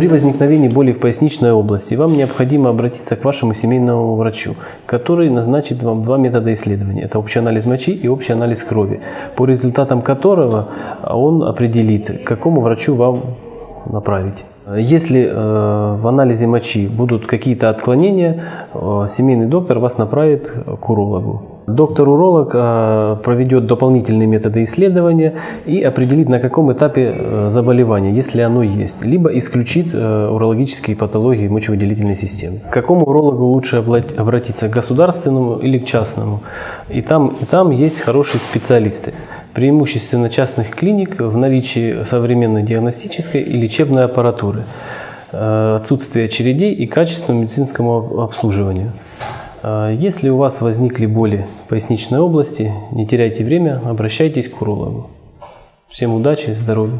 При возникновении боли в поясничной области вам необходимо обратиться к вашему семейному врачу, который назначит вам два метода исследования. Это общий анализ мочи и общий анализ крови, по результатам которого он определит, к какому врачу вам направить. Если э, в анализе мочи будут какие-то отклонения, э, семейный доктор вас направит к урологу. Доктор-уролог э, проведет дополнительные методы исследования и определит, на каком этапе э, заболевания, если оно есть, либо исключит э, урологические патологии мочевыделительной системы. К какому урологу лучше обратиться, к государственному или к частному? И там, и там есть хорошие специалисты. Преимущественно частных клиник в наличии современной диагностической и лечебной аппаратуры, э, отсутствие очередей и качественного медицинского обслуживания. Э, Если у вас возникли боли в поясничной области, не теряйте время, обращайтесь к урологу. Всем удачи, здоровья!